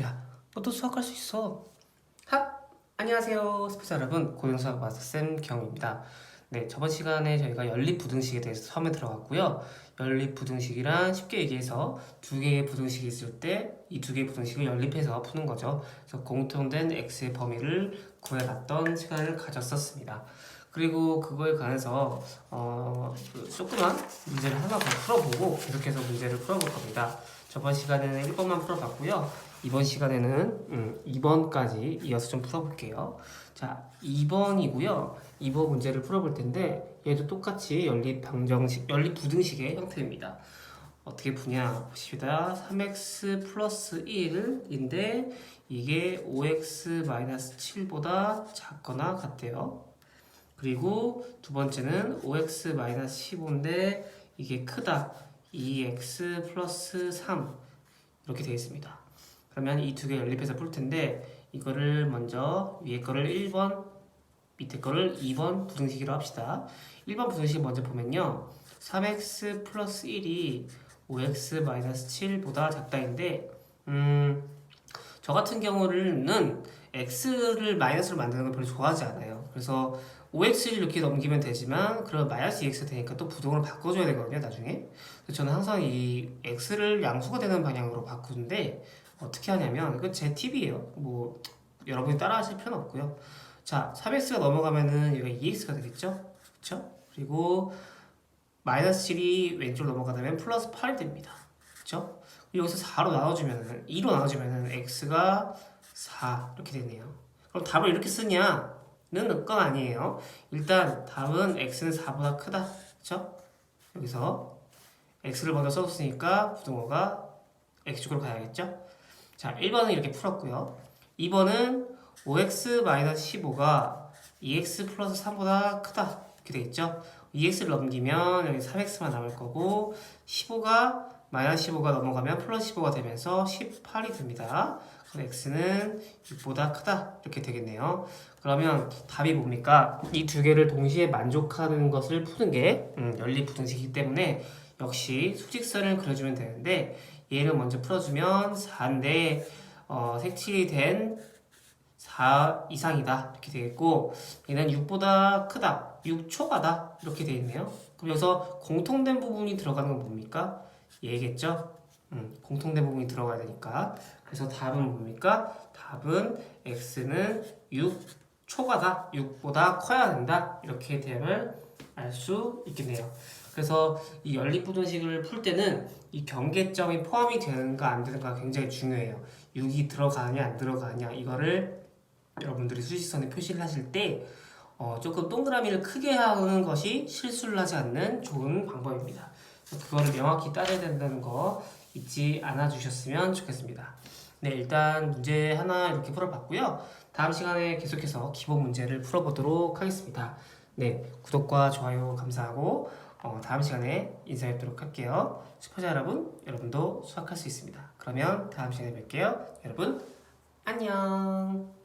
야, 너도 수학할 수 있어. 학! 안녕하세요. 스페셜 여러분. 고등수학 마스터쌤 경입니다. 네, 저번 시간에 저희가 연립부등식에 대해서 처음에 들어갔고요. 연립부등식이란 쉽게 얘기해서 두 개의 부등식이 있을 때 이 두 개의 부등식을 연립해서 푸는 거죠. 그래서 공통된 x의 범위를 구해봤던 시간을 가졌었습니다. 그리고 그거에 관해서 어, 그 조그만 문제를 하나 더 풀어보고 계속해서 문제를 풀어볼 겁니다. 저번 시간에는 1번만 풀어봤고요. 이번 시간에는 음, 2번까지 이어서 좀 풀어볼게요. 자, 2번이고요. 2번 문제를 풀어볼 텐데 얘도 똑같이 연립 방정식, 연립 부등식의 형태입니다. 어떻게 푸냐 보십니다. 3x 플러스 1인데 이게 5x 마이너스 7보다 작거나 같대요. 그리고 두 번째는 5x 마이너스 15인데 이게 크다. 2x 플러스 3 이렇게 되어 있습니다. 그러면 이 두 개 연립해서 풀 텐데 이거를 먼저 위에 거를 1번 밑에 거를 2번 부등식으로 합시다. 1번 부등식 먼저 보면요. 3x 플러스 1이 5x 마이너스 7보다 작다인데 음, 저 같은 경우는 x를 마이너스로 만드는 걸 별로 좋아하지 않아요. 그래서 5x를 이렇게 넘기면 되지만 그러면 마이너스 2x 되니까 또 부동으로 바꿔줘야 되거든요 나중에. 저는 항상 이 x를 양수가 되는 방향으로 바꾸는데 어떻게 하냐면 이거 제 팁이에요. 뭐 여러분이 따라 하실 필요는 없고요. 자 3x가 넘어가면은 여기가 2x가 되겠죠? 그쵸? 그리고 마이너스 7이 왼쪽으로 넘어가면 플러스 8이 됩니다. 그쵸? 여기서 4로 나눠주면은 2로 나눠주면은 x가 4 이렇게 되네요. 그럼 답을 이렇게 쓰냐 는건 아니에요. 일단 답은 x는 4보다 크다. 그쵸? 여기서 x를 먼저 써줬으니까 부등호가 x축으로 가야겠죠? 자, 1번은 이렇게 풀었고요. 2번은 5x-15가 2x 플러스 3보다 크다. 이렇게 되겠죠? 2x를 넘기면 여기 3x만 남을 거고 15가 마이너스 15가 넘어가면 플러스 15가 되면서 18이 됩니다. 그럼 x는 6보다 크다. 이렇게 되겠네요. 그러면 답이 뭡니까? 이 두 개를 동시에 만족하는 것을 푸는 게 음, 연립부등식이기 때문에 역시 수직선을 그려주면 되는데 얘를 먼저 풀어주면 4인데 어, 색칠이 된 4 이상이다 이렇게 되겠고 얘는 6보다 크다 6초가다 이렇게 되어 있네요 그럼 여기서 공통된 부분이 들어가는 건 뭡니까? 얘겠죠? 음, 공통된 부분이 들어가야 되니까 그래서 답은 뭡니까? 답은 x는 6 초과다 6보다 커야 된다 이렇게 됨을 알 수 있겠네요. 그래서 이 연립부등식을 풀 때는 이 경계점이 포함이 되는가 안 되는가 굉장히 중요해요. 6이 들어가냐 안 들어가냐 이거를 여러분들이 수직선에 표시를 하실 때 어, 조금 동그라미를 크게 하는 것이 실수를 하지 않는 좋은 방법입니다. 그거를 명확히 따져야 된다는 거 잊지 않아 주셨으면 좋겠습니다. 네, 일단 문제 하나 이렇게 풀어봤고요. 다음 시간에 계속해서 기본 문제를 풀어보도록 하겠습니다. 네, 구독과 좋아요 감사하고 어, 다음 시간에 인사드리도록 할게요. 슈퍼자 여러분, 여러분도 수학할 수 있습니다. 그러면 다음 시간에 뵐게요. 여러분, 안녕.